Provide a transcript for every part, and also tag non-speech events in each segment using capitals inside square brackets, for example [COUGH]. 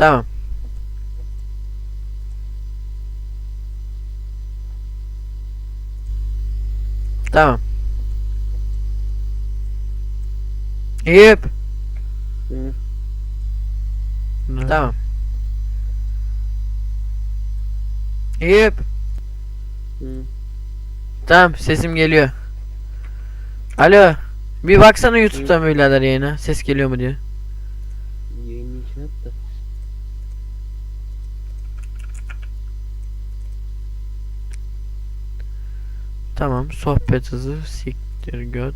Tamam. Tamam. Eyüp. Hı. Tamam. Eyüp. Hı. Tamam sesim geliyor. Alo. Bir baksana YouTube'dan birader yayına. Ses geliyor mu diye. Tamam sohbet hızı siktir göt.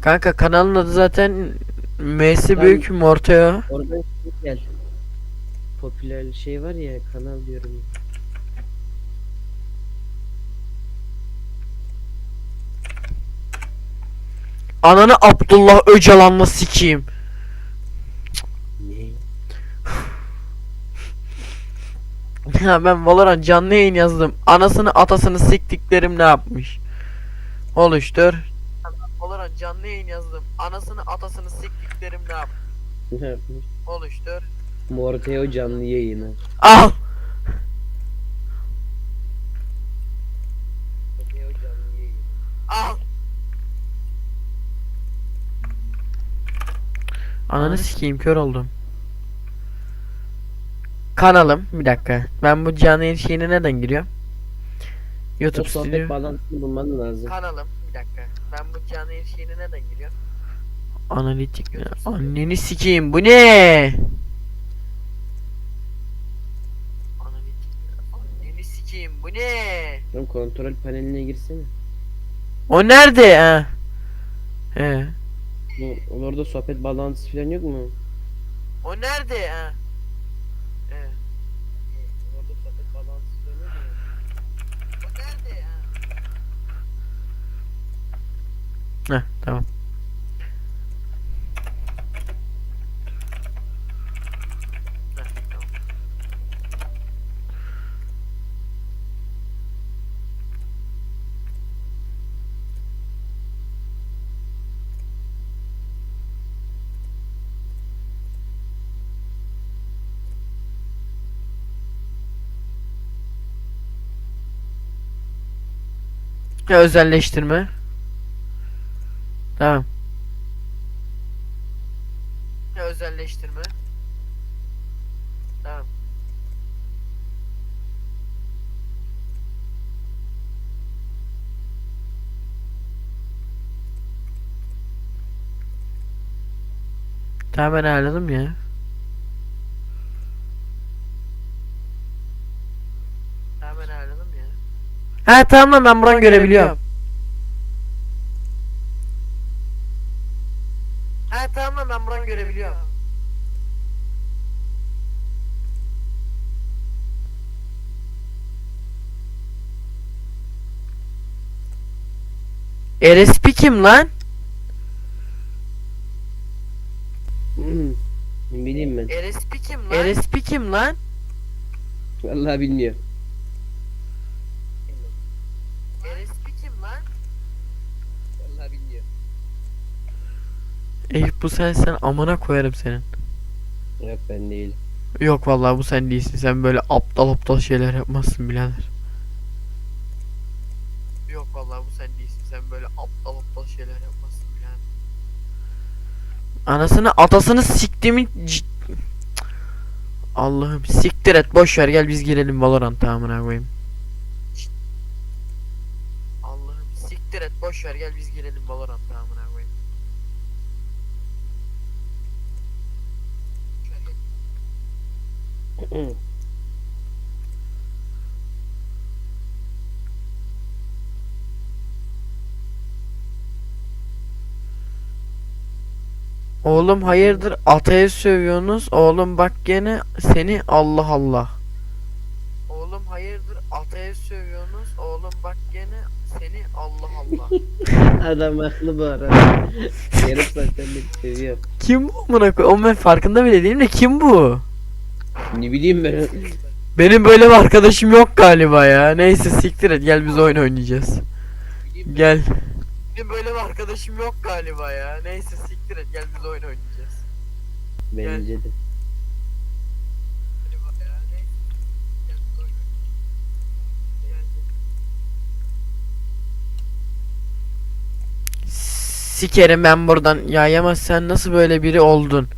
Kanka kanalın adı zaten M'si büyük Morteo. Oradan şey gel. Popüler şey var ya kanal diyorum. Ananı Abdullah Öcalan'la sikeyim. Ya ben Valorant canlı yayın yazdım. Anasını atasını siktiklerim ne yapmış? Oluştur. Valorant canlı yayın yazdım. Anasını atasını siktiklerim ne yapmış? Ne yapmış? Oluştur. Morteo canlı yayını. Al. Al. Ananı sikeyim kör oldum. Kanalım bir dakika. Ben bu canlı yayın şeyine neden giriyorum? YouTube sohbet Studio. bağlantısını bulman lazım. Kanalım bir dakika. Ben bu canlı yayın şeyine neden giriyorum? Analitik mi? Anneni sikeyim bu ne? Anneni sikeyim bu ne? Oğlum kontrol paneline girsene. O nerede ha? He. Bu orada sohbet bağlantısı falan yok mu? O nerede ha? He. Orada sohbet bağlantısı falan yok mu? O nerede ha? Heh tamam. Özelleştirme. Tamam. Özelleştirme. Tamam. Tamam ben ayarladım ya. Tamam ben ayarladım ya. Ha tamam lan ben buradan görebiliyorum. Ha RSP kim lan? Ne bileyim ben. RSP kim lan? RSP kim lan? Vallahi bilmiyorum. RSP kim lan? Vallahi bilmiyorum. Eyüp bu sen sen amına koyarım senin. Yok ben değilim. Yok vallahi bu sen değilsin. Sen böyle aptal aptal şeyler yapmazsın birader. Yok vallahi bu sen değilsin. Sen böyle aptal aptal şeyler yapmazsın birader. Anasını atasını siktimin Allah'ım siktir et boş ver gel biz girelim Valorant'a amına koyayım. Allah'ım siktir et boş ver gel biz girelim Valorant'a amına koyayım. Boş Oğlum hayırdır ataya sövüyorsunuz? Oğlum bak gene seni Allah Allah. Oğlum hayırdır ataya sövüyorsunuz? Oğlum bak gene seni Allah Allah. [LAUGHS] Adam haklı bu arada. Yarım beri seviyor. kim bu amına koy? Oğlum ben farkında bile değilim de kim bu? Ne bileyim ben. Benim böyle bir arkadaşım yok galiba ya. Neyse siktir et gel biz oyun oynayacağız. Gel. Benim böyle bir arkadaşım yok galiba ya. Neyse siktir et gel biz oyun oynayacağız. Bence de. Galiba. Gel. Sikerim ben buradan. Ya Yama sen nasıl böyle biri oldun?